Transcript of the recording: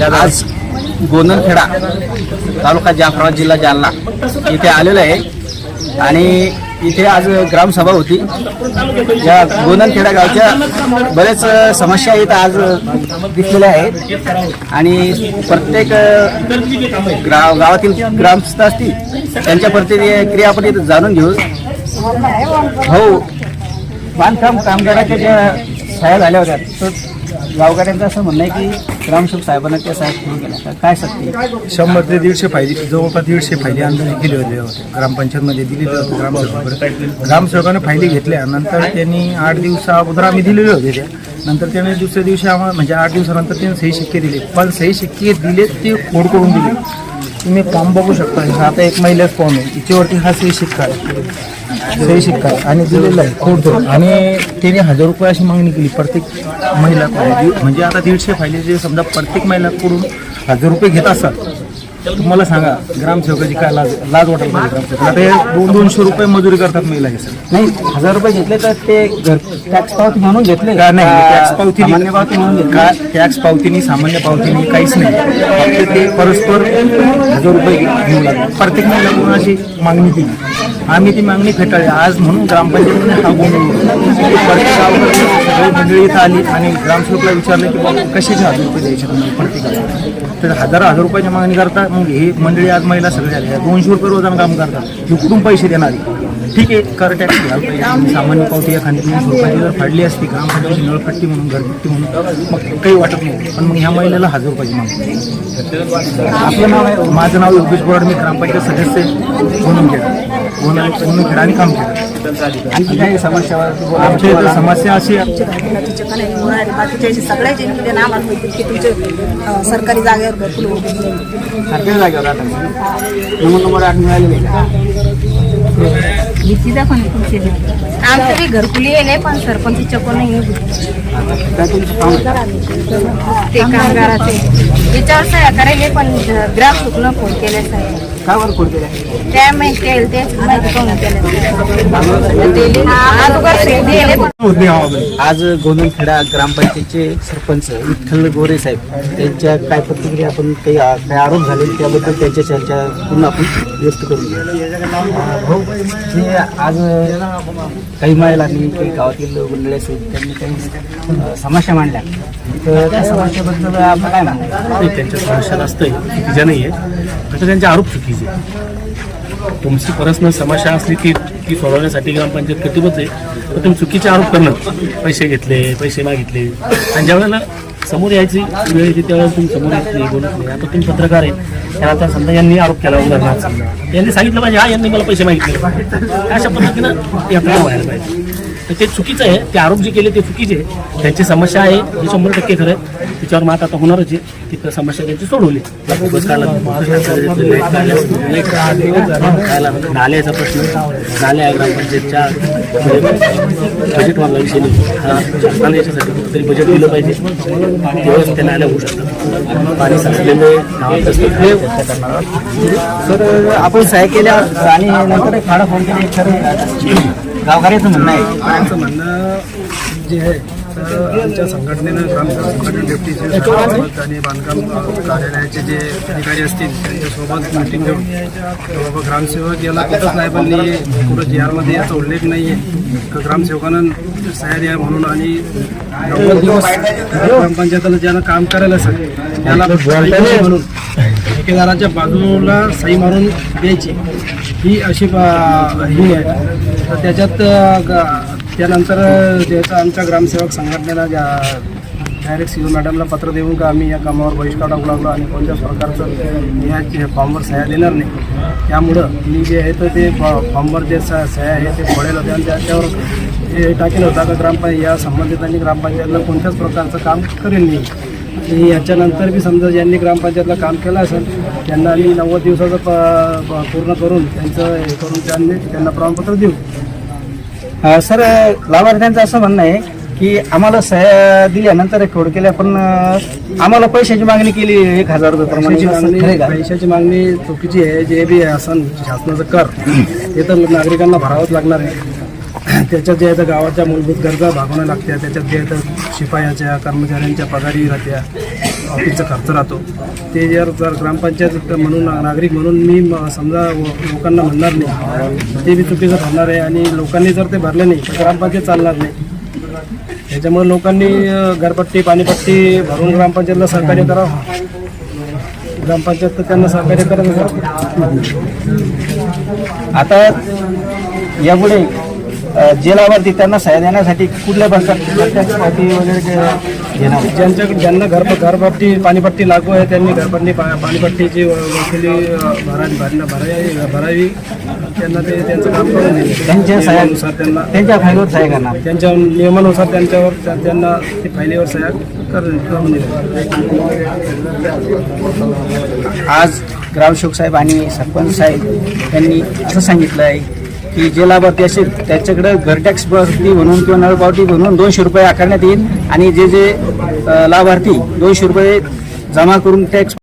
आज गोंदनखेडा तालुका जाफराबाद जिल्हा जालना इथे आलेलो आहे. आणि इथे आज ग्रामसभा होती. या गोंदनखेडा गावच्या बरेच समस्या इथं आज दिसलेल्या आहेत. आणि प्रत्येक ग्रा गावातील ग्रामस्थ असतील त्यांच्या प्रतिक्रिया आपण इथं जाणून घेऊ. हो बांधकाम कामगाराच्या ज्या सह्या झाल्या होत्या तर गावकऱ्यांचं असं म्हणणं आहे की ग्रामसेवक साहेबांना त्या साहेब सुरू केल्या तर काय सत्य शंभर ते दीडशे फायदे जवळपास दीडशे फायदे अंदाजे केले होते. होते ग्रामपंचायतमध्ये दिलेले होते ग्रामसेवकाकडे ग्रामसेवकानं फायदे घेतल्या नंतर त्यांनी आठ दिवसा अगोदर आम्ही दिलेले होते त्या नंतर त्याने दुसऱ्या दिवशी आम्हाला म्हणजे आठ दिवसानंतर त्यांनी सही शिक्के दिले. पण सही शिक्के दिले ते फोड करून दिले. तुम्ही फॉर्म बघू शकता. आता एक महिलाच फॉर्म आहे. तिच्यावरती हा सही शिक्का आहे. सही शिक्का आहे. आणि दिलेला आहे. खोड आणि त्याने हजार रुपये अशी मागणी केली. प्रत्येक महिला म्हणजे आता दीडशे फायली जे समजा प्रत्येक महिलाकडून हजार रुपये घेत असतात तुम्हाला सांगा ग्रामसेवकाची काय लाज लाज वाटेल पाहिजे ग्रामसेवक आता हे दोन दोनशे रुपये मजुरी करतात महिला हे सगळं. नाही हजार रुपये घेतले तर ते घर टॅक्स पावती म्हणून घेतले. का नाही? टॅक्स पावती सामान्य पावती म्हणून घेतले. का टॅक्स पावतीनी सामान्य पावतीनी काहीच नाही. फक्त ते परस्पर हजार रुपये घेऊ लागले. प्रत्येक महिन्याकडून अशी मागणी केली? आम्ही ती मागणी फेटाळली. आज म्हणून ग्रामपंचायतीने हा गोंधळ प्रत्येक गावाकडे सगळी मंडळी इथं आली आणि ग्रामसेवकला विचारलं की बाबा कशाचे हजार रुपये द्यायचे तुम्ही प्रत्येकाला तर हजार हजार रुपयाची मागणी करता मग हे मंडळी आज महिला सगळे आले. दोनशे रुपये रोजानं काम करतात. हे कुठून पैसे देणारी ठीक आहे कर टॅक्स घ्यायला पाहिजे सामान्य पावती एखादी दोनशे रुपयाची जर फाडली असती ग्रामपंचायतीची नळपट्टी म्हणून घरपट्टी म्हणून मग काही वाटत नाही. पण मग ह्या महिलेला हजार रुपयाची मागणी आपलं नाव आहे माझं नाव योगेश बोराड. मी ग्रामपंचायत सदस्य गोनमखेडा गोन गोनमखेडा आणि कामखेडा आणखी काही समस्या आमच्या इथं समस्या अशी आहे. तिच्या कणे होणारे बाकीच्या सगळ्याचे निवेदन आम्हाला मिळतील की तुमचे अं, सरकारी जागेवर घरकुल होऊ सरकारी जागेवर नंबर नंबर आठ भीती तुमचे. आमचं बी घरकुली आहे नाही पण सरपंचीच्या कोण नाही? ते कामगाराचे याच्यावर सह्या करायले पण ग्राम सुकलं फोन केले साहेब. काय वर खोड केलं? त्या माहिती तेच माहिती केलं आज सही खेडा आज ग्रामपंचायतचे सरपंच विठ्ठल गोरे साहेब त्यांच्या काय प्रतिक्रिया आपण काही काय आरोप झाले त्याबद्दल त्यांच्या चर्चा पूर्ण आपण व्यक्त करून आज काही महिलांनी काही गावातील मंडळी असेल त्यांनी काही समस्या मांडल्या. तर त्या समस्याबद्दल आपण काय म्हणतो नाही त्यांच्या समस्या नसतंय चुकीच्या नाही आहे तर त्यांचे आरोप चुकीचे आहे. तुमची पर्सनल समस्या असली की ती सोडवण्यासाठी ग्रामपंचायत कटिबद्ध आहे. तर तुम्ही चुकीचे आरोप करणं. पैसे घेतले पैसे मागितले. आणि ज्या वेळेला समोर यायची वेळ येते त्यावेळेला तुम्ही समोर येत नाही बोलत नाही. आता तुम्ही पत्रकार आहे. त्या आता समजा यांनी आरोप केला उदाहरणार्थ. यांनी सांगितलं पाहिजे हा यांनी मला पैसे मागितले. अशा पद्धतीनं यात्रा आपल्याला व्हायला पाहिजे. तर ते चुकीचं आहे. ते आरोप जे केले ते चुकीचे आहे. त्यांची समस्या आहे. हे शंभर टक्के खरं आहे. त्याच्यावर मात आता होणारच आहे. ती समस्या त्यांची सोडवली. नाल्याचा प्रश्न. नाल्या आहे ग्रामपंचायतच्या बजेटमधला विषय हा शासनाने याच्यासाठी कुठेतरी बजेट दिलं पाहिजे. तेव्हाच त्या नाल्या होऊ शकतात. पाणी साचलेले आपण सह्या केल्या आणि नंतर खाडा फोन केले. गावकऱ्याचं म्हणणं आहे. त्यांचं म्हणणं जे आहे तर आमच्या संघटनेनं काम संघटना डेप्टीचे आणि बांधकाम कार्यालयाचे जे अधिकारी असतील त्यांच्यासोबत मिटिंग घेऊन बाबा ग्रामसेवक याला कुठंच नाही पण कुठं जी आरमध्ये याचा उल्लेख नाही आहे तर ग्रामसेवकानं सह्या द्या म्हणून आणि नव्वद दिवस. ग्रामपंचायतीला ज्यानं काम करायला असेल त्याला म्हणून. ठेकेदाराच्या बाजूला सही मारून द्यायची. ही अशी बा- ही आहे. तर त्याच्यात त्यानंतर ज्याचा आमच्या ग्रामसेवक संघटनेला ज्या डायरेक्ट सी मॅडमला पत्र देऊन का आम्ही या कामावर बहिष्कार टाकू लागलो आणि कोणत्या प्रकारचं या फॉर्मवर सह्या देणार नाही. त्यामुळं मी जे आहे तर ते फॉ- फॉर्मवर जे स सह्या आहे ते फोडेल होते आणि त्याच्यावर हे टाकेल होता का ग्रामपंचायत या संबंधितांनी ग्रामपंचायतला कोणत्याच प्रकारचं काम करेल नाही. आणि याच्यानंतर बी समजा ज्यांनी ग्रामपंचायतला काम केलं असेल त्यांना आम्ही नव्वद दिवसाचं प पूर्ण करून त्यांचं हे करून त्यांनी त्यांना प्रमाणपत्र देऊ. अ, सर लाभार्थ्यांचं असं म्हणणं आहे की आम्हाला सह्या दिल्यानंतर खोड केल्या पण अ, आम्हाला पैशाची मागणी केली एक हजार रुपये प्रमाणे. पैशाची असं मागणी का? पैशाची मागणी चुकीची आहे. जे बी असन शासनाचं कर ते तर नागरिकांना भरावंच लागणार आहे. त्याच्यात जे आहे तर गावाच्या मूलभूत गरजा भागवणं लागत्या. त्याच्यात जे आहे तर शिपायाच्या कर्मचाऱ्यांच्या पगारी राहत्या. ऑफिसचा खर्च राहतो. ते जर जर ग्रामपंचायत म्हणून नागरिक म्हणून मी म- समजा लोकांना म्हणणार नाही ते बी चुकीचं ठरणार आहे आणि लोकांनी जर ते भरले नाही तर ग्रामपंचायत चालणार नाही. त्याच्यामुळे लोकांनी घरपट्टी पाणीपट्टी भरून ग्रामपंचायतला सहकार्य करावं. ग्रामपंचायत तर त्यांना सहकार्य करत आता यापुढे जे लाभार्थी त्यांना सहाय्य देण्यासाठी कुठल्या प्रकारची वगैरे ज्यांच्याकडे ज्यांना घर घरपट्टी पाणीपट्टी लागू आहे त्यांनी घरपट्टी पा पाणीपट्टीची वकिली अ, भरा भरणं भरावी भरावी त्यांना ते त्यांचं काम करून दिले त्यांच्या नियमानुसार त्यांना त्यांच्या फाईलवर सहाय्य करणार त्यांच्या नियमानुसार त्यांच्यावर त्या- त्यांना ते फायलीवर सह्या कर- करून दिले आज ग्रामसेवक साहेब आणि सरपंच साहेब यांनी असं सांगितलं आहे की जे लाभार्थी असेल त्याच्याकडे घर टॅक्स पावती म्हणून किंवा नळपावती म्हणून दोनशे रुपये आकारण्यात येईल आणि जे जे लाभार्थी दोनशे रुपये जमा करून टॅक्स